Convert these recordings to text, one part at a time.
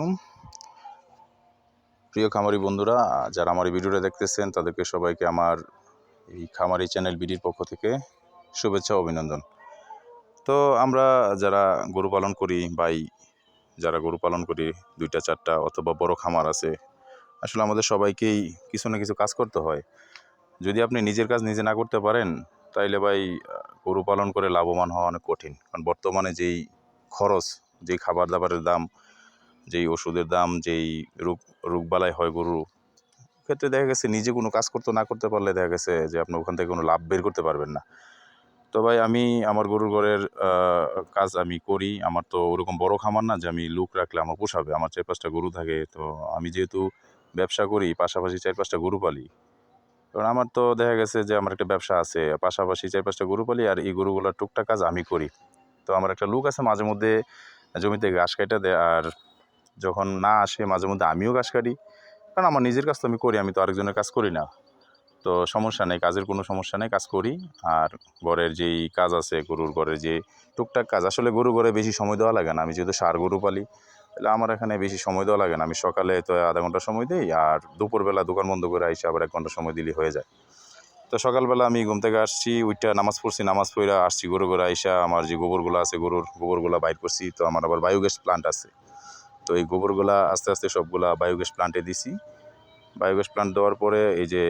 আলাইকুম। প্রিয় খামারি বন্ধুরা, যারা আমার এই ভিডিওটা দেখতেছেন, তাদেরকে সবাইকে আমার এই খামারি চ্যানেল বিডির পক্ষ থেকে শুভেচ্ছা অভিনন্দন। তো আমরা যারা গরু পালন করি বাই যারা গরু পালন করি, দুইটা, চারটা অথবা বড় খামার আছে, আসলে আমাদের সবাইকেই কিছু না কিছু কাজ করতে হয়। যদি আপনি নিজের কাজ নিজে না করতে পারেন, তাইলে ভাই, গরু পালন করে লাভবান হওয়া অনেক কঠিন। কারণ বর্তমানে যেই খরচ, যেই খাবার দাবারের দাম যেই ওষুধের দাম, যেই রোগ, রোগবালাই হয় গরু ক্ষেত্রে দেখা গেছে নিজে কোনো কাজ করতে না করতে পারলে দেখা গেছে যে আপনি ওখান থেকে কোনো লাভ বের করতে পারবেন না। তো ভাই আমি আমার গরুর ঘরের কাজ আমি করি। আমার তো ওরকম বড় খামার না যে আমি লুক রাখলে আমার পোষাবে। আমার চার পাঁচটা গরু থাকে। তো আমি যেহেতু ব্যবসা করি, পাশাপাশি চার পাঁচটা গরু পালি। কারণ আমার তো দেখা গেছে যে আমার একটা ব্যবসা আছে, পাশাপাশি চার পাঁচটা গরু পালি আর এই গরুগুলোর টুকটাক কাজ আমি করি। তো আমার একটা লুক আছে মাঝে মধ্যে জমিতে ঘাস কাটা দেয় আর যখন না আসে মাঝে মধ্যে আমিও ঘাস কাটি, কারণ আমার নিজের কাজ তো আমি করি, আমি তো আরেকজনের কাজ করি না। তো সমস্যা নেই, কাজের কোনো সমস্যা নেই, কাজ করি। আর ঘরের যেই কাজ আছে, গরুর ঘরের যে টুকটাক কাজ, আসলে গরু ঘরে বেশি সময় দেওয়া লাগে না। আমি যেহেতু সার গরু পালি, তাহলে আমার এখানে বেশি সময় দেওয়া লাগে না। আমি সকালে তো আধা ঘণ্টা সময় দিই, আর দুপুরবেলা দোকান বন্ধ করে আইসে আবার এক ঘণ্টা সময় দিলে হয়ে যায়। তো সকালবেলা আমি ঘুম থেকে আসছি ওইটা নামাজ পড়ছি, নামাজ পড়ে আসছি গরু ঘরে আইসা আমার যে গোবরগুলো আছে, গরুর গোবরগুলো বাইর করছি। তো আমার আবার বায়োগ্যাস প্লান্ট আছে। তো এই গোবরগুলা আস্তে আস্তে সবগুলা বায়োগ্যাস প্লান্টে দিছি। বায়োগ্যাস প্লান্ট দেওয়ার পরে এই যে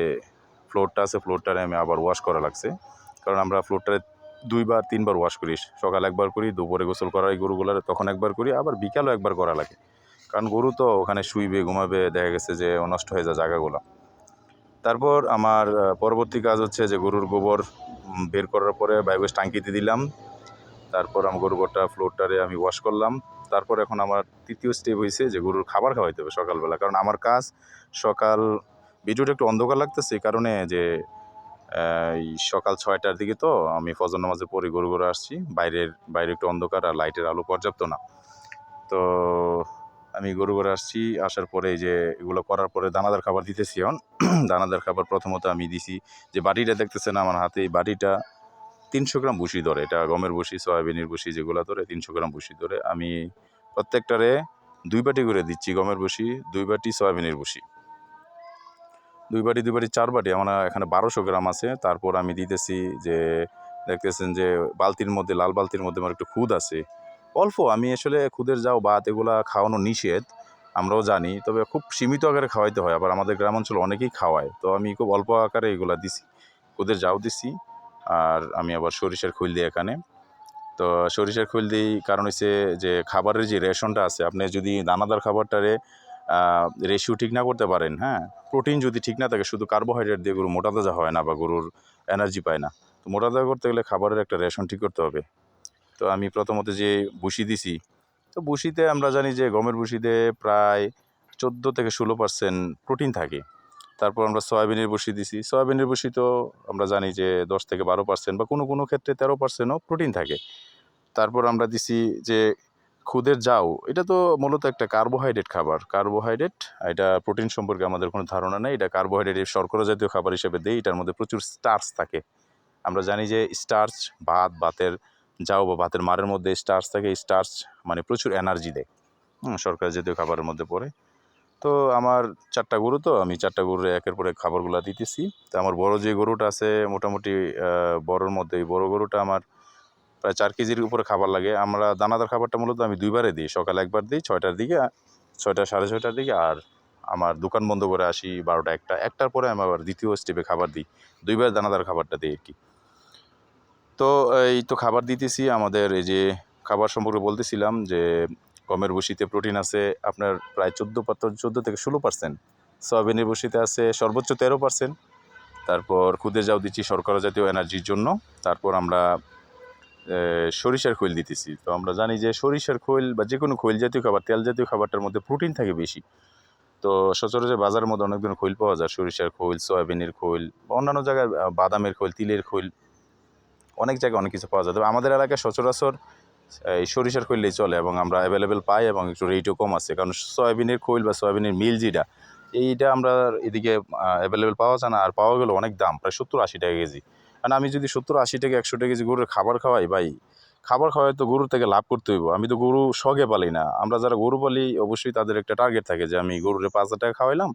ফ্লোরটা আছে ফ্লোরটারে আমি আবার ওয়াশ করা লাগছে। কারণ আমরা ফ্লোরটারে দুইবার, তিনবার ওয়াশ করি। সকাল একবার করি, দুপুরে গোসল করা এই গরুগুলার তখন একবার করি, আবার বিকালও একবার করা লাগে। কারণ গরু তো ওখানে শুইবে, ঘুমাবে, দেখা গেছে যে নষ্ট হয়ে যায় জায়গাগুলো। তারপর আমার পরবর্তী কাজ হচ্ছে যে গরুর গোবর বের করার পরে বায়োগ্যাস টাঙ্কিতে দিলাম। তারপর আমার গরু গোটা ফ্লোরটারে আমি ওয়াশ করলাম। তারপর এখন আমার তৃতীয় স্টেপ হয়েছে যে গরুর খাবার খাওয়াইতে হবে সকালবেলা। কারণ আমার কাজ সকাল, ভিডিওটা একটু অন্ধকার লাগতেছে এই কারণে যে এই সকাল ছয়টার দিকে তো আমি ফজর নামাজের পরে গরু গরু আসছি। বাইরের, বাইরে একটু অন্ধকার আর লাইটের আলো পর্যাপ্ত না। তো আমি গরু গরু আসছি, আসার পরে যে এগুলো করার পরে দানাদার খাবার দিতেছি এখন। দানাদার খাবার প্রথমত আমি দিছি যে বাটিটা দেখতেছেন আমার হাতে, এই বাটিটা তিনশো গ্রাম ভুসি ধরে, এটা গমের ভুসি, সয়াবিনের ভুসি যেগুলো ধরে, তিনশো গ্রাম ভুসি ধরে আমি প্রত্যেকটারে দুই বাটি করে দিচ্ছি গমের ভুসি, দুই বাটি সয়াবিনের ভুসি। দুই বাটি দুই বাটি, চার বাটি, আমার এখানে বারোশো গ্রাম আছে। তারপর আমি দিতেছি যে, দেখতেছেন যে, বালতির মধ্যে, লাল বালতির মধ্যে আমার একটু খুদ আছে। অল্প, আমি আসলে খুদের যাও ভাত এগুলা খাওয়ানো নিষেধ, আমরাও জানি, তবে খুব সীমিত আকারে খাওয়াইতে হয়। আবার আমাদের গ্রাম অঞ্চলে অনেকেই খাওয়ায়, তো আমি খুব অল্প আকারে এগুলা দিছি, খুদের যাও দিছি। আর আমি আবার সরিষার খৈল দিই এখানে। তো সরিষার খৈল দিই কারণ হচ্ছে যে খাবারের যে রেশনটা আছে, আপনি যদি দানাদার খাবারটারে রেশিও ঠিক না করতে পারেন হ্যাঁ? প্রোটিন যদি ঠিক না থাকে, শুধু কার্বোহাইড্রেট দিয়ে গরু মোটা তাজা হয় না বা গরুর এনার্জি পায় না। তো মোটা তাজা করতে গেলে খাবারের একটা রেশন ঠিক করতে হবে। তো আমি প্রথমত যে বুসি দিছি, তো বুসিতে আমরা জানি যে গমের বুসিতে প্রায় চোদ্দ থেকে ষোলো পার্সেন্ট প্রোটিন থাকে। তারপর আমরা সয়াবিনের বসি দিছি। সয়াবিনের বসি তো আমরা জানি যে দশ থেকে বারো পার্সেন্ট বা কোনো কোনো ক্ষেত্রে তেরো পার্সেন্টও প্রোটিন থাকে। তারপর আমরা দিছি যে খুদের যাও এটা তো মূলত একটা কার্বোহাইড্রেট খাবার। কার্বোহাইড্রেট এটা প্রোটিন সম্পর্কে আমাদের কোনো ধারণা নেই। এটা কার্বোহাইড্রেট শর্করা জাতীয় খাবার হিসেবে দেই, এটার মধ্যে প্রচুর স্টার্চ থাকে। আমরা জানি যে স্টার্চ ভাত, ভাতের যাও বা ভাতের মারের মধ্যে স্টার্চ থাকে স্টার্চ মানে প্রচুর এনার্জি দেয়। শর্করা জাতীয় খাবারের মধ্যে পড়ে। তো আমার চারটা গরু তো, আমি চারটা গরুর একের পরে খাবারগুলো দিতেছি। তো আমার বড় যে গরুটা আছে, মোটামুটি বড়োর মধ্যে, এই বড় গরুটা আমার প্রায় চার কেজির উপরে খাবার লাগে। আমরা দানাদার খাবারটা মূলত আমি দুইবারে দিই, সকালে একবার দিই, ছয়টার দিকে, ছয়টা, সাড়ে ছয়টার দিকে, আর আমার দোকান বন্ধ করে আসি বারোটা, একটা, একটার পরে আমি আবার দ্বিতীয় স্টেপে খাবার দিই। দুইবার দানাদার খাবারটা দিই আর কি। তো এই তো খাবার দিতেছি, আমাদের এই যে খাবার সম্পর্কে বলতেছিলাম যে গমের বসিতে প্রোটিন আছে আপনার প্রায় চোদ্দ চোদ্দ থেকে ষোলো পার্সেন্ট। সয়াবিনের বসিতে আছে সর্বোচ্চ তেরো পার্সেন্ট। তারপর খুদে যাও দিচ্ছি শর্করা জাতীয় এনার্জির জন্য। তারপর আমরা সরিষার খৈল দিতেছি। তো আমরা জানি যে সরিষার খৈল বা যে কোনো খৈল জাতীয় খাবার, তেল জাতীয় খাবারটার মধ্যে প্রোটিন থাকে বেশি। তো সচরাচর বাজারের মধ্যে অনেক ধরনের খৈল পাওয়া যায়। সরিষার খৈল, সয়াবিনের খৈল বা অন্যান্য জায়গায় বাদামের খৈল, তিলের খৈল, অনেক জায়গায় অনেক কিছু পাওয়া যায়। তবে আমাদের এলাকায় সচরাচর এই সরিষার খৈলই চলে এবং আমরা অ্যাভেলেবেল পাই এবং একটু রেটও কম আছে। কারণ সয়াবিনের খৈল বা সয়াবিনের মিল যেটা, এইটা আমরা এদিকে অ্যাভেলেবেল পাওয়া যায় না আর পাওয়া গেলে অনেক দাম, প্রায় সত্তর আশি টাকা কেজি। কারণ আমি যদি সত্তর আশি টাকা একশো টাকা কেজি গরুর খাবার খাওয়াই, ভাই, খাবার খাওয়াই তো গরুর থেকে লাভ করতে হইব। আমি তো গরু শখে পালি না। আমরা যারা গরু পালি, অবশ্যই তাদের একটা টার্গেট থাকে যে আমি গরুরে পাঁচ হাজার টাকা খাওয়াইলাম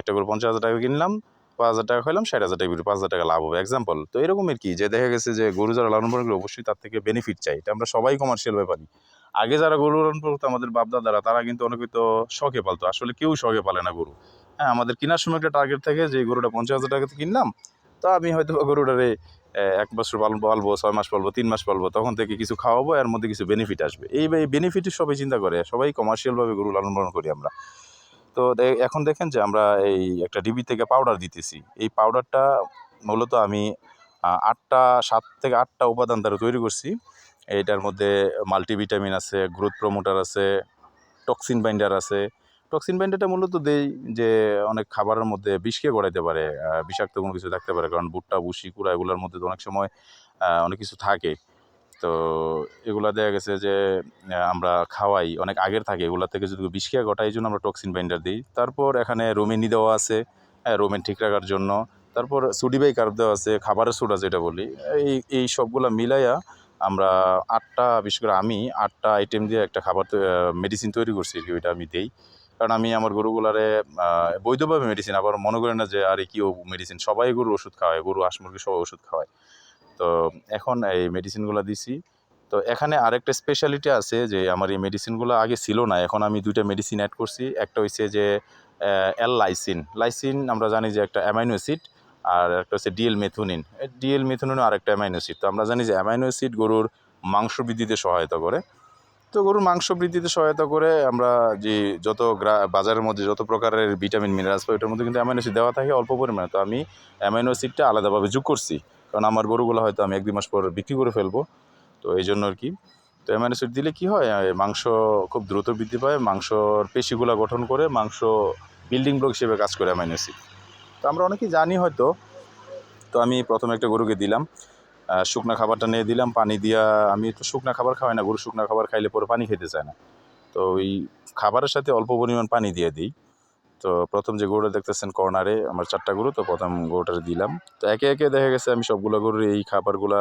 একটা গরু পঞ্চাশ হাজার টাকা কিনলাম পাঁচ হাজার টাকা খাইলাম, ষাট হাজার টাকা পাঁচ হাজার টাকা লাভ হবে। এক্সাম্পল তো এরকমের কি? যে দেখা গেছে যে গরু যারা লালন পালন করে, অবশ্যই তার থেকে বেনিফিট চাই। এটা আমরা সবাই কমার্শিয়াল ব্যাপারই আগে যারা গরু লালন করতো, আমাদের বাপদাদারা, তারা কিন্তু অনেকে তো শখে পালতো। আসলে কেউ শখে পালে না গরু। হ্যাঁ আমাদের কেনার সময় একটা টার্গেট থাকে যে গরুটা পঞ্চাশ হাজার টাকাতে কিনলাম, তো আমি হয়তো গরুটারে এক বছর পালন পালবো, ছয় মাস পালবো, তিন মাস পালবো, তখন থেকে কিছু খাওয়াবো, এর মধ্যে কিছু বেনিফিট আসবে। এই বেনিফিটই সবাই চিন্তা করে। সবাই কমার্শিয়ালভাবে গরু লালন পালন করি আমরা। তো এখন দেখেন যে আমরা এই একটা ডিবি থেকে পাউডার দিতেছি। এই পাউডারটা মূলত আমি আটটা, সাত থেকে আটটা উপাদান দ্বারা তৈরি করছি। এটার মধ্যে মাল্টিভিটামিন আছে গ্রোথ প্রমোটার আছে টক্সিন বাইন্ডার আছে। টক্সিন বাইন্ডারটা মূলত দেই যে অনেক খাবারের মধ্যে বিষকে গড়াইতে পারে বিষাক্ত কোনো কিছু থাকতে পারে, কারণ ভুট্টা বুসি কুড়া এগুলোর মধ্যে তো অনেক সময় অনেক কিছু থাকে। তো এগুলা দেখা গেছে যে আমরা খাওয়াই, অনেক আগের থাকে এগুলা থেকে যদি বিষক্রিয়া ঘটায় জন্য আমরা টক্সিন বাইন্ডার দিই। তারপর এখানে রোমেনি দেওয়া আছে হ্যাঁ রোমেন ঠিক রাখার জন্য। তারপর সুডিবাই কার্ভ দেওয়া আছে, খাবারের সোডা যেটা বলি, এই এই সবগুলা মিলাইয়া আমরা আটটা, বিশেষ করে আমি আটটা আইটেম দিয়ে একটা খাবার মেডিসিন তৈরি করছি আর কি, ওইটা আমি দিই। কারণ আমি আমার গরুগুলারে বৈধভাবে মেডিসিন আবার মনে করি না যে, আরে কি মেডিসিন সবাই গরু ওষুধ খাওয়ায়, গরু হাঁস মুরগি সবাই ওষুধ খাওয়ায়। তো এখন এই মেডিসিনগুলো দিছি। তো এখানে আরেকটা স্পেশালিটি আছে যে আমার এই মেডিসিনগুলো আগে ছিল না, এখন আমি দুইটা মেডিসিন অ্যাড করছি। একটা হচ্ছে যে এল লাইসিন লাইসিন আমরা জানি যে একটা অ্যামাইনো অ্যাসিড আর একটা হচ্ছে ডিএল মেথুনিন ডিএল মেথুনিনও আরেকটা অ্যামাইনো অ্যাসিড তো আমরা জানি যে অ্যামাইনো অ্যাসিড গরুর মাংস বৃদ্ধিতে সহায়তা করে। তো গরুর মাংস বৃদ্ধিতে সহায়তা করে আমরা যে যত বাজারের মধ্যে যত প্রকারের ভিটামিন মিনারেলস পাই, ওটার মধ্যে কিন্তু অ্যামাইনো অ্যাসিড দেওয়া থাকে অল্প পরিমাণে। তো আমি অ্যামাইনো অ্যাসিডটা আলাদাভাবে যোগ করছি। কারণ আমার গরুগুলো হয়তো আমি এক দুই মাস পর বিক্রি করে ফেলব। তো এই জন্য আর কি। তো অ্যামাইনো অ্যাসিড দিলে কি হয় মাংস খুব দ্রুত বৃদ্ধি পায়, মাংসর পেশিগুলো গঠন করে, মাংস বিল্ডিং ব্লক হিসেবে কাজ করে অ্যামাইনো অ্যাসিড তো আমরা অনেকেই জানি হয়তো, তো আমি প্রথমে একটা গরুকে দিলাম শুকনা খাবারটা নিয়ে দিলাম, পানি দিয়া, আমি তো শুকনা খাবার খাওয়াই না, গরু শুকনা খাবার খাইলে পরে পানি খেতে চায় না। তো ওই খাবারের সাথে অল্প পরিমাণ পানি দিয়ে দিই। তো প্রথম যে গরুটা দেখতেছেন কর্নারে, আমার চারটা গরু, তো প্রথম গরুটা দিলাম। তো একে একে দেখা গেছে আমি সবগুলো গরুর এই খাবারগুলা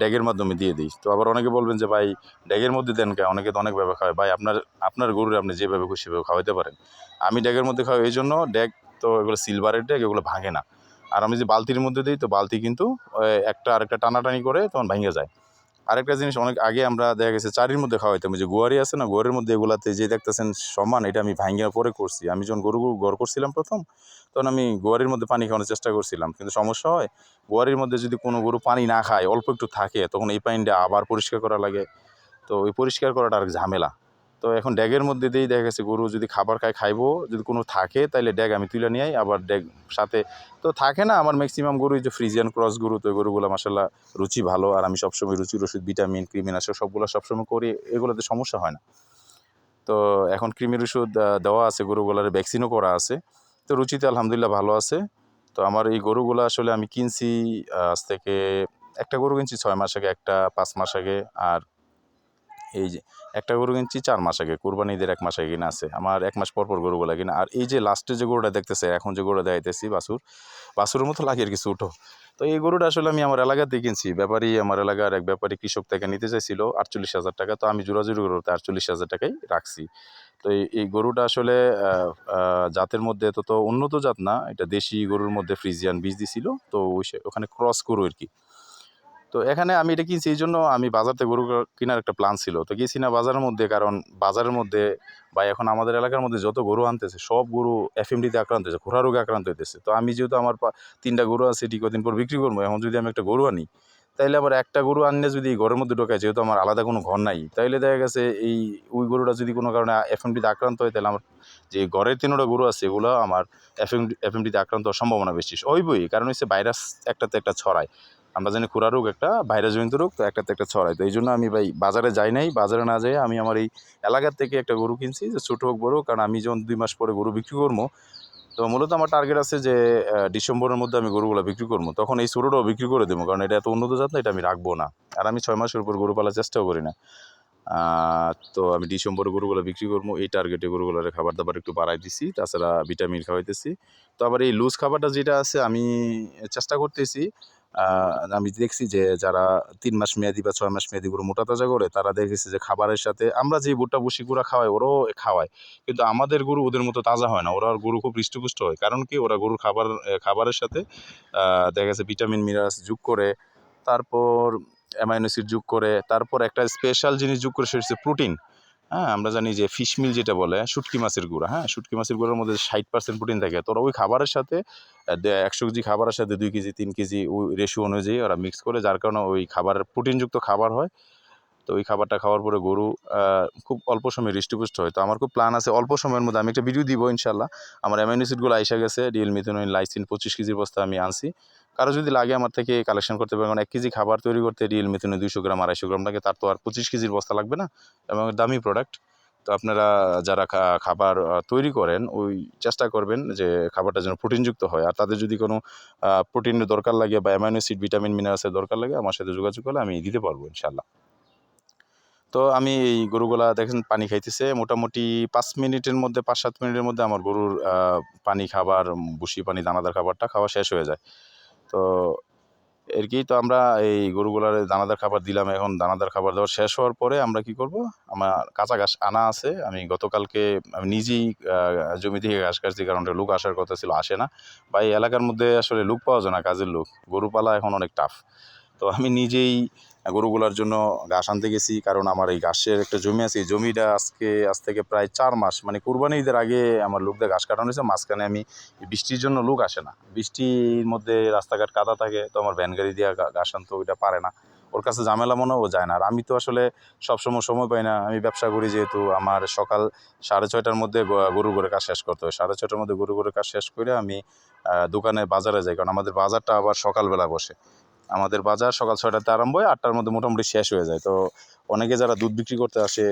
ড্যাগের মাধ্যমে দিয়ে দিই। তো আবার অনেকে বলবেন যে, ভাই, ড্যাগের মধ্যে দেন কে? অনেকে তো অনেকভাবে খাওয়ায় ভাই, আপনার আপনার গরুর আপনি যেভাবে খুশি সেভাবে খাওয়াইতে পারেন। আমি ড্যাগের মধ্যে খাওয়াই এই জন্য, ড্যাগ তো এগুলো সিলভারের ড্যাগ, এগুলো ভাঙে না। আর আমি যে বালতির মধ্যে দিই, তো বালতি কিন্তু একটা আরেকটা টানাটানি করে তখন ভেঙে যায়। আরেকটা জিনিস, অনেক আগে আমরা দেখা গেছে চারির মধ্যে খাওয়া হইতাম যে গোয়ারি আছে না, গোয়ারের মধ্যে এগুলাতে যে দেখতেছেন সমান, এটা আমি ভাঙিয়া পরে করছি। আমি যখন গরু গড় করছিলাম প্রথম, তখন আমি গোয়ারির মধ্যে পানি খাওয়ানোর চেষ্টা করছিলাম। কিন্তু সমস্যা হয়, গোয়ারির মধ্যে যদি কোনো গরু পানি না খায়, অল্প একটু থাকে, তখন এই পানিটা আবার পরিষ্কার করা লাগে। তো ওই পরিষ্কার করাটা আর ঝামেলা। তো এখন ড্যাগের মধ্যে দিয়েই দেখা গেছে গরু যদি খাবার খায় খাইবো, যদি কোনো থাকে তাহলে ড্যাগ আমি তুলে নিয়ে আবার ড্যাগ সাথে। তো থাকে না, আমার ম্যাক্সিমাম গরু যে ফ্রিজিয়ান ক্রস গরু, তো গরুগুলো মাসাল্লাহ রুচি ভালো, আর আমি সবসময় রুচির ওষুধ ভিটামিন কৃমিনাশক সবগুলো সবসময় করি, এগুলোতে সমস্যা হয় না। তো এখন কৃমির ওষুধ দেওয়া আছে গরুগুলার ভ্যাকসিনও করা আছে। তো রুচিতে আলহামদুলিল্লাহ ভালো আছে। তো আমার এই গরুগুলো আসলে আমি কিনছি আজ থেকে একটা গরু কিনছি ছয় মাস আগে, একটা পাঁচ মাস আগে, আর এই যে, একটা গরু কিনছি চার মাস আগে, কোরবানি ঈদের এক মাস আগে কিনা আছে। আমার এক মাস পর পর গরুগুলো কিনা। আর এই যে লাস্টে যে গরুটা দেখতেছে, এখন যে গরুটা দেখাইতেছি, বাছুর, বাছুরের মতো লাগে আর কিছু উঠো। তো এই গরুটা আসলে আমি আমার এলাকাতে কিনছি। ব্যাপারী আমার এলাকার এক ব্যাপারী কৃষক থেকে নিতে চাইছিল আটচল্লিশ হাজার টাকা। তো আমি জোরাজুরি গরুতে আটচল্লিশ হাজার টাকাই রাখছি। তো এই গরুটা আসলে জাতের মধ্যে তো তো উন্নত জাত না। এটা দেশি গরুর মধ্যে ফ্রিজিয়ান বীজ দিছিল। তো ওই ওখানে ক্রস গরু আর কি। তো এখানে আমি এটা কিনছি এই জন্য আমি বাজার থেকে গরু কেনার একটা প্ল্যান ছিল। তো গেছি না বাজারের মধ্যে, কারণ বাজারের মধ্যে বা এখন আমাদের এলাকার মধ্যে যত গরু আনতেছে, সব গরু এফএমডিতে আক্রান্ত হয়েছে ঘোড়া রোগে আক্রান্ত হইতেছে। তো আমি যেহেতু আমার তিনটা গরু আছে এটি কদিন পর বিক্রি করব, এখন যদি আমি একটা গরু আনি, তাইলে আবার একটা গরু আনলে যদি ঘরের মধ্যে ঢোকায়, যেহেতু আমার আলাদা কোনো ঘর নাই, তাইলে দেখা গেছে এই, ওই গরুটা যদি কোনো কারণে এফএমডিতে আক্রান্ত হয় তাহলে আমার যে ঘরের তিনটা গরু আছে, এগুলো আমার এফএমডি এফএমডিতে আক্রান্ত হওয়ার সম্ভাবনা বেশি। হইবই, কারণ হচ্ছে ভাইরাস একটাতে একটা ছড়ায়। আমরা জানি খুরা রোগ একটা ভাইরাসজনিত রোগ, তো একটাতে একটা ছড়ায়। তো এই জন্য আমি ভাই বাজারে যাই নাই, বাজারে না যাই আমি আমার এই এলাকার থেকে একটা গরু কিনছি, যে ছোটো হোক, বড় কারণ আমি যখন দুই মাস পরে গরু বিক্রি করব, তো মূলত আমার টার্গেট আছে যে ডিসেম্বরের মধ্যে আমি গরুগুলো বিক্রি করব। তখন এই ছোটোটাও বিক্রি করে দেবো, কারণ এটা এত উন্নত জাত না, এটা আমি রাখব না। আর আমি ছয় মাসের উপর গরু পালার চেষ্টাও করি না। তো আমি ডিসেম্বরে গরুগুলো বিক্রি করব, এই টার্গেটে গরুগুলোর খাবার দাবার একটু বাড়াই দিছি, তাছাড়া ভিটামিন খাওয়াইতেছি। তো আবার এই লুজ খাবারটা যেটা আছে, আমি চেষ্টা করতেছি আমি দেখছি যে যারা তিন মাস মেয়াদি বা ছয় মাস মেয়াদি গরু মোটা তাজা করে, তারা দেখেছি যে খাবারের সাথে আমরা যে ভুট্টা ভুসি গুঁড়া খাওয়াই, ওরাও খাওয়ায়। কিন্তু আমাদের গরু ওদের মতো তাজা হয় না। ওরা গরু খুব হৃষ্টপুষ্ট হয়। কারণ কি? ওরা গরুর খাবার খাবারের সাথে দেখা গেছে ভিটামিন, মিনারেলস যোগ করে, তারপর অ্যামাইনোসিড যোগ করে, তারপর একটা স্পেশাল জিনিস যোগ করে, সেটা হচ্ছে প্রোটিন। হ্যাঁ আমরা জানি যে ফিশমিল যেটা বলে, শুটকি মাছের গুঁড়া হ্যাঁ শুটকি মাছের গুঁড়ার মধ্যে ষাট পার্সেন্ট প্রোটিন থাকে। তো ওরা ওই খাবারের সাথে একশো কেজি খাবারের সাথে দুই কেজি, তিন কেজি ওই রেশিও অনুযায়ী ওরা মিক্স করে, যার কারণে ওই খাবারের প্রোটিনযুক্ত খাবার হয়। তো ওই খাবারটা খাওয়ার পরে গরু খুব অল্প সময় হৃষ্টপুষ্ট হয়। তো আমার খুব প্ল্যান আছে অল্প সময়ের মধ্যে, আমি একটা ভিডিও দিব ইনশাল্লাহ আমার অ্যামাইনোসিডগুলো আইসা গেছে ডিএল মিথেনোইন লাইসিন পঁচিশ কেজির বস্তা আমি আনছি। কারও যদি লাগে আমার থেকে কালেকশন করতে পারে কারণ এক কেজি খাবার তৈরি করতে ডিএল মিথেনোইন দুইশো গ্রাম, আড়াইশো গ্রাম লাগে, তার তো আর পঁচিশ কেজির বস্তা লাগবে না এবং দামি প্রোডাক্ট তো আপনারা যারা খাবার তৈরি করেন, ওই চেষ্টা করবেন যে খাবারটা যেন প্রোটিনযুক্ত হয়। আর তাদের যদি কোনো প্রোটিনের দরকার লাগে বা অ্যামাইনো অ্যাসিড ভিটামিন মিনারেলসের দরকার লাগে, আমার সাথে যোগাযোগ করলে আমি দিতে পারব ইনশাল্লাহ তো আমি এই গরুগুলা দেখেন পানি খাইতেছে, মোটামুটি পাঁচ মিনিটের মধ্যে, পাঁচ সাত মিনিটের মধ্যে আমার গরুর পানি খাবার ভুসি পানি, দানাদার খাবারটা খাওয়া শেষ হয়ে যায়। তো এর কি তো আমরা এই গরুগুলার দানাদার খাবার দিলাম, এখন দানাদার খাবার দেওয়া শেষ হওয়ার পরে আমরা কি করব? আমার কাঁচা ঘাস আনা আছে, আমি গতকালকে আমি নিজেই জমি থেকে ঘাস কাটছি, কারণ লোক আসার কথা ছিল, আসে না। বা এই এলাকার মধ্যে আসলে লোক পাওয়া যায় না, কাজের লোক। গরু পালা এখন অনেক টাফ তো আমি নিজেই গরুগুলার জন্য ঘাস আনতে গেছি, কারণ আমার এই ঘাসের একটা জমি আছে। এই জমিটা আজকে, আজ থেকে প্রায় চার মাস মানে কোরবানি ঈদের আগে আমার লোক ঘাস কাটানো হয়েছে, মাঝখানে আমি বৃষ্টির জন্য লোক আসে না। বৃষ্টির মধ্যে রাস্তাঘাট কাদা থাকে, তো আমার ভ্যান গাড়ি দিয়ে ঘাস আনতে ওইটা পারে না। ওর কাছে ঝামেলা মনে ও যায় না। আর আমি তো আসলে সবসময় সময় পাই না। আমি ব্যবসা করি যেহেতু আমার সকাল সাড়ে ছয়টার মধ্যে গরু করে কাজ শেষ করতে হয়। সাড়ে ছয়টার মধ্যে গরু করে কাজ শেষ করে আমি দোকানে বাজারে যাই, কারণ আমাদের বাজারটা আবার সকালবেলা বসে। আমাদের বাজার সকাল ছয়টাতে আরম্ভ হয় আটটার মধ্যে মোটামুটি শেষ হয়ে যায়। তো অনেকে যারা দুধ বিক্রি করতে আসে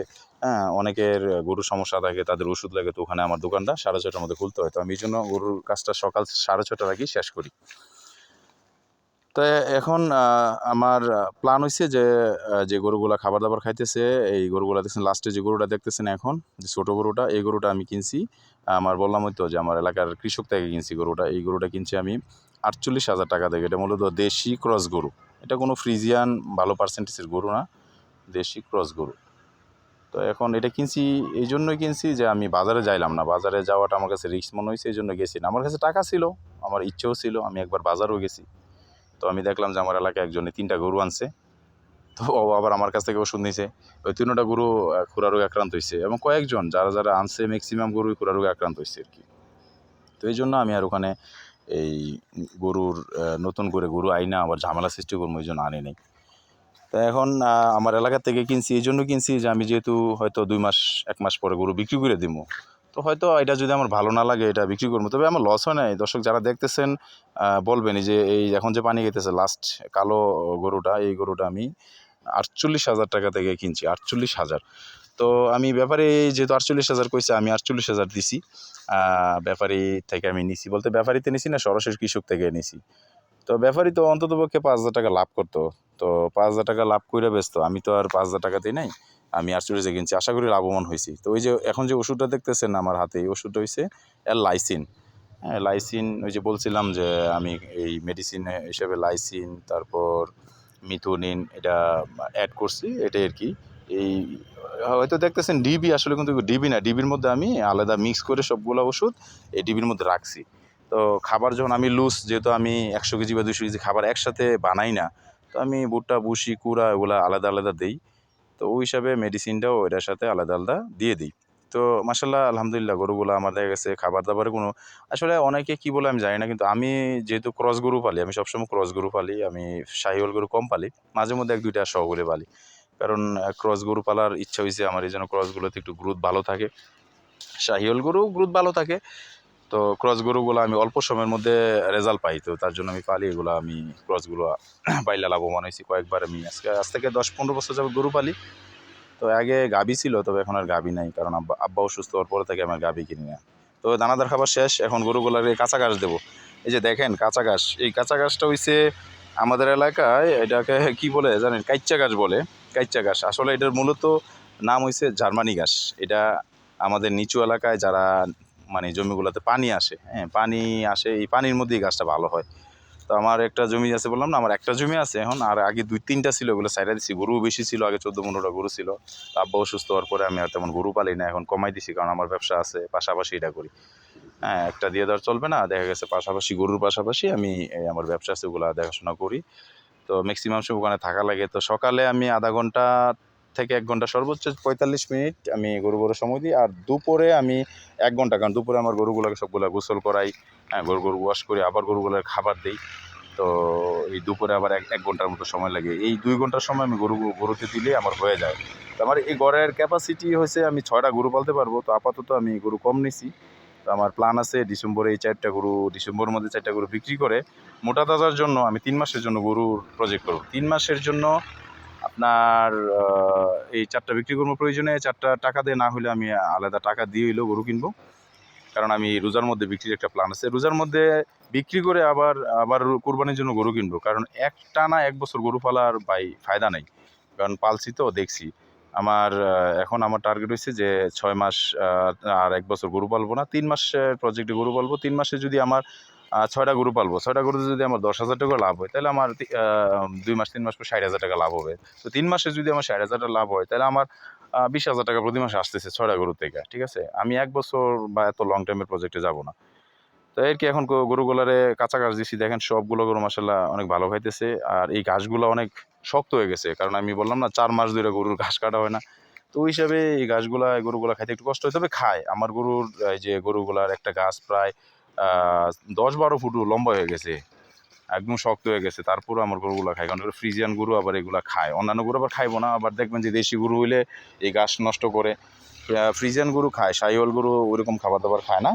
হ্যাঁ অনেকের গরুর সমস্যা থাকে, তাদের ওষুধ লাগে তো ওখানে আমার দোকানটা সাড়ে ছটার মধ্যে খুলতে হয়। তো আমি এই জন্য গরুর কাজটা সকাল সাড়ে ছটার আগেই শেষ করি। তো এখন আমার প্ল্যান হয়েছে যে যে গরুগুলা খাবার দাবার খাইতেছে, এই গরুগুলা দেখছেন লাস্টে যে গরুটা দেখতেছেন এখন, যে ছোটো গরুটা, এই গরুটা আমি কিনছি। আমার বললাম তো যে আমার এলাকার কৃষক থেকে কিনছি গরুটা, এই গরুটা কিনছি আমি। আটচল্লিশ হাজার টাকা থেকে এটা মূলত দেশি ক্রস গরু। এটা কোনো ফ্রিজিয়ান ভালো পার্সেন্টেজের গরু না, দেশি ক্রস গরু। তো এখন এটা কিনছি, এই জন্যই কিনছি যে আমি বাজারে যাইলাম না। বাজারে যাওয়াটা আমার কাছে রিস্ক মনে হয়েছে এই জন্য গেছি না। আমার কাছে টাকা ছিল, আমার ইচ্ছেও ছিল, আমি একবার বাজারও গেছি। তো আমি দেখলাম যে আমার এলাকায় একজনে তিনটা গরু আনছে। তো ও আবার আমার কাছ থেকে ওষুধ নিছে। ওই তিনটা গরু খুরা রোগে আক্রান্ত হয়েছে এবং কয়েকজন যারা যারা আনছে ম্যাক্সিমাম গরুই খুরা রোগে আক্রান্ত হয়েছে আর কি। তো এই জন্য আমি আর ওখানে এই গরুর নতুন করে গরু আইনা, আবার ঝামেলা সৃষ্টি করব, এই জন্য আনি নাই। তা এখন আমার এলাকা থেকে কিনছি, এই জন্য কিনছি যে আমি যেহেতু হয়তো দুই মাস, এক মাস পরে গরু বিক্রি করে দিব তো হয়তো এটা যদি আমার ভালো না লাগে, এটা বিক্রি করব। তবে আমার লস হয় নাই। দর্শক যারা দেখতেছেন বলবেন যে এই এখন যে পানি খেতেছে লাস্ট কালো গরুটা, এই গরুটা আমি আটচল্লিশ হাজার টাকা থেকে কিনছি, আটচল্লিশ হাজার। তো আমি ব্যাপারে যেহেতু আটচল্লিশ হাজার কইছে, আমি আটচল্লিশ হাজার দিছি। ব্যাপারী থেকে আমি নিছি বলতে ব্যাপারীতে নিছি না, সরাসরি কৃষক থেকে নিছি। তো ব্যাপারী তো অন্তত পক্ষে পাঁচ হাজার টাকা লাভ করতো। তো পাঁচ হাজার টাকা লাভ করে ব্যস্ত। আমি তো আর পাঁচ হাজার টাকাতেই নাই, আমি আটচল্লিশে কিনছি। আশা করি লাভবান হয়েছি তো ওই যে এখন যে ওষুধটা দেখতেছেন আমার হাতে, এই ওষুধটা হয়েছে লাইসিন হ্যাঁ লাইসিন ওই যে বলছিলাম যে আমি এই মেডিসিন হিসেবে লাইসিন, তারপর মিথুনিন, এটা অ্যাড করছি, এটাই আর কি। এই, হয়তো দেখতেছেন ডিবি আসলে কিন্তু ডিবি না ডিবির মধ্যে আমি আলাদা মিক্স করে সবগুলো ওষুধ এই ডিবির মধ্যে রাখছি। তো খাবার যখন আমি লুজ যেহেতু আমি একশো কেজি বা দুশো কেজি খাবার একসাথে বানাই না, তো আমি ভুট্টা বুসি কুড়া এগুলো আলাদা আলাদা দিই। তো ওই হিসাবে মেডিসিনটাও এটার সাথে আলাদা আলাদা দিয়ে দিই। তো মাসাল্লাহ আলহামদুলিল্লাহ, গরুগুলো আমার দেখা গেছে খাবার দাবারে কোনো, আসলে অনেকে কি বলে আমি জানি না, কিন্তু আমি যেহেতু ক্রস গরু পালি, আমি সবসময় ক্রস গরু পালি, আমি শাহিওয়াল গরু কম পালি মাঝে মধ্যে এক দুইটা শহরে পালি। কারণ ক্রস গরু পালার ইচ্ছা হয়েছে আমার, এই জন্য ক্রসগুলোতে একটু গ্রোথ ভালো থাকে। শাহিওয়াল গরু গ্রোথ ভালো থাকে, তো ক্রস গরুগুলো আমি অল্প সময়ের মধ্যে রেজাল্ট পাই, তো তার জন্য আমি পালি, এগুলো আমি ক্রসগুলো পাইলে লাভবান হয়েছি। কয়েকবার আমি আজকে, আজ থেকে দশ পনেরো বছর যাবে গরু পালি। তো আগে গাবি ছিল, তবে এখন আর গাবি নাই, কারণ আব্বা আব্বা অসুস্থ হওয়ার পরে থেকে আমার গাবি কিনি না। তো দানাদার খাবার শেষ, এখন গরুগুলার এই কাঁচা ঘাস দেবো। এই যে দেখেন, কাঁচা ঘাস, এই কাঁচা ঘাসটা হইছে আমাদের এলাকায়, এটাকে কি বলে জানেন, কাইচ্চা ঘাস বলে। কাইচ্চা ঘাস। আসলে এটার মূলত নাম হইছে জার্মানি ঘাস। এটা আমাদের নিচু এলাকায় যারা মানে জমিগুলোতে পানি আসে হ্যাঁ পানি আসে, এই পানির মধ্যেই গাছটা ভালো হয়। তো আমার একটা জমি আছে বললাম না, আমার একটা জমি আছে এখন, আর আগে দুই তিনটা ছিল ওগুলো সাইডা দিছি। গরু বেশি ছিল, আগে চোদ্দ পনেরোটা গরু ছিল। তো আব্বা অসুস্থ হওয়ার পরে আমি আর তেমন গরু পালি না, এখন কমাই দিছি, কারণ আমার ব্যবসা আছে, পাশাপাশি এটা করি। হ্যাঁ একটা দিয়ে দেওয়ার চলবে না, দেখা গেছে পাশাপাশি গরুর পাশাপাশি আমি আমার ব্যবসা আছে, ওগুলো দেখাশোনা করি। তো ম্যাক্সিমাম সময় ওখানে থাকা লাগে। তো সকালে আমি আধা ঘণ্টা থেকে এক ঘণ্টা সর্বোচ্চ পঁয়তাল্লিশ মিনিট আমি গরু গরু সময় দিই। আর দুপুরে আমি এক ঘণ্টা, কারণ দুপুরে আমার গরুগুলোকে সবগুলো গোসল করাই হ্যাঁ গরু গরু ওয়াশ করি, আবার গরুগুলোর খাবার দিই। তো এই দুপুরে আবার এক এক ঘণ্টার মতো সময় লাগে। এই দুই ঘণ্টার সময় আমি গরু গরুতে দিলে আমার হয়ে যায়। তো আমার এই গড়ের ক্যাপাসিটি হয়েছে আমি ছয়টা গরু পালতে পারব। তো আপাতত আমি গরু কম নিছি। তো আমার প্ল্যান আছে ডিসেম্বরে এই চারটা গরু ডিসেম্বরের মধ্যে চারটা গরু বিক্রি করে মোটা তাজার জন্য আমি তিন মাসের জন্য গরুর প্রজেক্ট করব। তিন মাসের জন্য আপনার এই চারটা বিক্রি করব প্রয়োজনে, চারটা টাকা দিয়ে না হলে আমি আলাদা টাকা দিয়ে হইলেও গরু কিনবো। কারণ আমি রোজার মধ্যে বিক্রির একটা প্ল্যান আছে। রোজার মধ্যে বিক্রি করে আবার আবার কোরবানির জন্য গরু কিনবো। কারণ একটা না এক বছর গরু পালার বাই ফায়দা নেই। কারণ পালছি তো, দেখছি। আমার এখন আমার টার্গেট হচ্ছে যে ছয় মাস আর এক বছর গরু পালবো না। তিন মাসের প্রজেক্টে গরু পালবো। তিন মাসে যদি আমার ছয়টা গরু পালবো, ছয়টা গরুতে যদি আমার দশ হাজার টাকা লাভ হয়, তাহলে আমার দুই মাস, তিন মাস পর ষাট হাজার টাকা লাভ হবে। তো তিন মাসে যদি আমার ষাট হাজার টাকা লাভ হয়, তাহলে আমার বিশ হাজার টাকা প্রতি মাসে আসতেছে ছয়টা গরু থেকে, ঠিক আছে? আমি এক বছর বা এত লং টাইমের প্রজেক্টে যাব না। তো এর কি এখন গরুগুলারে কাঁচা ঘাস দিচ্ছি দেখেন সবগুলো গরু মাসাল্লাহ অনেক ভালো খাইতেছে। আর এই ঘাসগুলো অনেক শক্ত হয়ে গেছে। কারণ আমি বললাম না, চার মাস ধরে গরুর ঘাস কাটা হয় না। তো ওই হিসাবে এই এই গরুগুলা খাইতে একটু কষ্ট হয়। তবে খায়। আমার গরুর, এই যে গরুগুলার একটা গাছ প্রায় দশ বারো ফুট লম্বা হয়ে গেছে। একদম শক্ত হয়ে গেছে। তারপরও আমার গরুগুলা খায়। কারণ ফ্রিজিয়ান গরু, আবার এগুলা খায়। অন্যান্য গরু আবার খাইবো না। আবার দেখবেন যে দেশি গরু হইলে এই ঘাস নষ্ট করে। ফ্রিজিয়ান গরু খায়। সাইওয়াল গরু ওইরকম খাবার দাবার খায় না।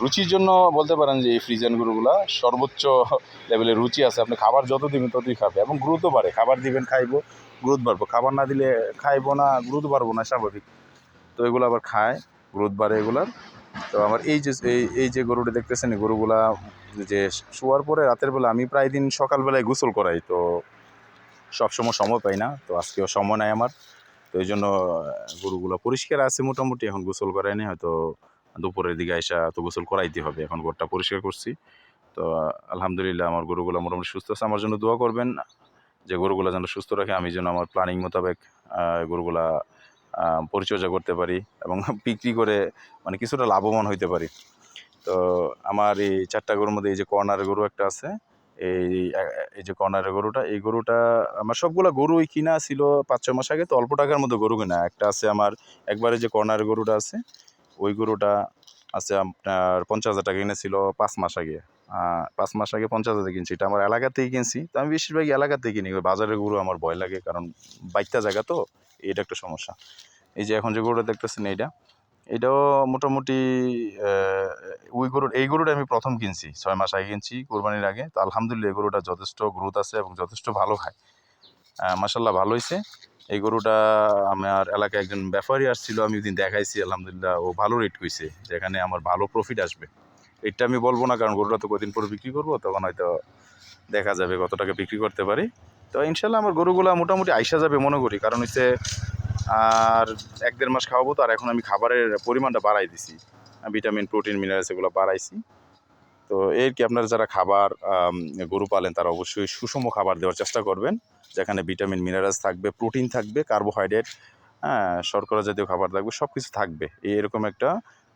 রুচির জন্য বলতে পারেন যে এই ফ্রিজিয়ান গরুগুলা সর্বোচ্চ লেভেলের রুচি আছে। আপনি খাবার যত দিবেন ততই খাবে এবং গ্রোথও বাড়ে। খাবার দিবেন খাইবো গ্রোথ বাড়বো। খাবার না দিলে খাইবো না গ্রোথ বাড়বো না, স্বাভাবিক। তো এগুলো আবার খায় গ্রোথ বাড়ে এগুলার। তো আমার এই যে, এই এই যে গরুটা দেখতেছেন, এই গরুগুলা যে শোয়ার পরে রাতের বেলা আমি প্রায় দিন সকালবেলায় গোসল করাই। তো সবসময় সময় পাই না। তো আজকেও সময় নাই আমার। তো এই জন্য গরুগুলো পরিষ্কার আছে মোটামুটি। এখন গোসল করাই নি হয়তো দুপুরের দিকে আইসা তো গোসল করাইতে হবে। এখন ঘরটা পরিষ্কার করছি। তো, আলহামদুলিল্লাহ আমার গরুগুলো মোটামুটি সুস্থ আছে। আমার জন্য দোয়া করবেন যে গরুগুলো যেন সুস্থ রাখে। আমি যেন আমার প্ল্যানিং মোতাবেক গরুগুলা পরিচর্যা করতে পারি এবং বিক্রি করে মানে কিছুটা লাভবান হইতে পারি। তো, আমার এই চারটা গরুর মধ্যে এই যে কর্নারের গরু একটা আছে, এই এই যে কর্নারের গরুটা, এই গরুটা আমার সবগুলা গরুই কিনা ছিল পাঁচ ছয় মাস আগে। তো অল্প টাকার মধ্যে গরু কিনা। একটা আছে আমার, একবারে যে কর্নারের গরুটা আছে ওই গরুটা আছে আপনার পঞ্চাশ হাজার টাকা কিনেছিল পাঁচ মাস আগে। পাঁচ মাস আগে পঞ্চাশ হাজার কিনছি। এটা আমার এলাকাতেই কিনছি। তো আমি বেশিরভাগ এলাকাতেই কিনি। বাজারের গরু আমার ভয় লাগে কারণ বাইকটা জায়গা তো, এটা একটা সমস্যা। এই যে এখন যে গরুটা দেখতেছেন এইটা, এটাও মোটামুটি ওই গরুর, এই গরুটা আমি প্রথম কিনছি। ছয় মাস আগে কিনছি কোরবানির আগে। তো আলহামদুলিল্লাহ এই গরুটা যথেষ্ট গ্রোথ আছে এবং যথেষ্ট ভালো খায়। মাসাল্লাহ ভালো হয়েছে এই গরুটা আমার এলাকায় একজন ব্যাপারী আসছিল, আমি দিন দেখাইছি, আলহামদুলিল্লাহ ও ভালো রেট কইছে, যেখানে আমার ভালো প্রফিট আসবে। এটা আমি বলব না, কারণ গরুটা তো কদিন পরে বিক্রি করব, তখন হয়তো দেখা যাবে কত টাকা বিক্রি করতে পারি। তো ইনশাল্লাহ আমার গরুগুলা মোটামুটি আইসা যাবে মনে করি, কারণ হচ্ছে আর এক দেড় মাস খাওয়াবো তো, আর এখন আমি খাবারের পরিমাণটা বাড়াই দিছি। ভিটামিন প্রোটিন মিনারেলস এগুলো বাড়াইছি। তো এর কি আপনারা যারা খাবার গরু পালেন তারা অবশ্যই সুষম খাবার দেওয়ার চেষ্টা করবেন, যেখানে ভিটামিন মিনারেলস থাকবে প্রোটিন থাকবে কার্বোহাইড্রেট হ্যাঁ শর্করা জাতীয় খাবার থাকবে সব কিছু থাকবে এরকম একটা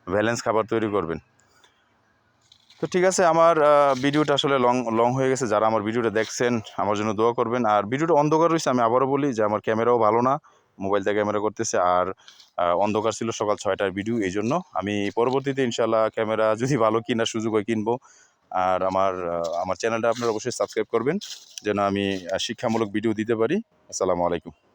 ব্যালেন্স খাবার তৈরি করবেন। তো ঠিক আছে, আমার ভিডিওটা আসলে লং লং হয়ে গেছে। যারা আমার ভিডিওটা দেখছেন, আমার জন্য দোয়া করবেন। আর ভিডিওটা অন্ধকার রয়েছে, আমি আবারও বলি যে আমার ক্যামেরাও ভালো না। মোবাইল দিয়ে ক্যামেরা করতেছে আর অন্ধকার ছিল সকাল ছয়টার ভিডিও এই জন্য আমি পরবর্তীতে ইনশাল্লাহ ক্যামেরা যদি ভালো কেনার সুযোগ হয় কিনবো। আর আমার আমার চ্যানেলটা আপনারা অবশ্যই সাবস্ক্রাইব করবেন, যেন আমি শিক্ষামূলক ভিডিও দিতে পারি। আসসালামু আলাইকুম।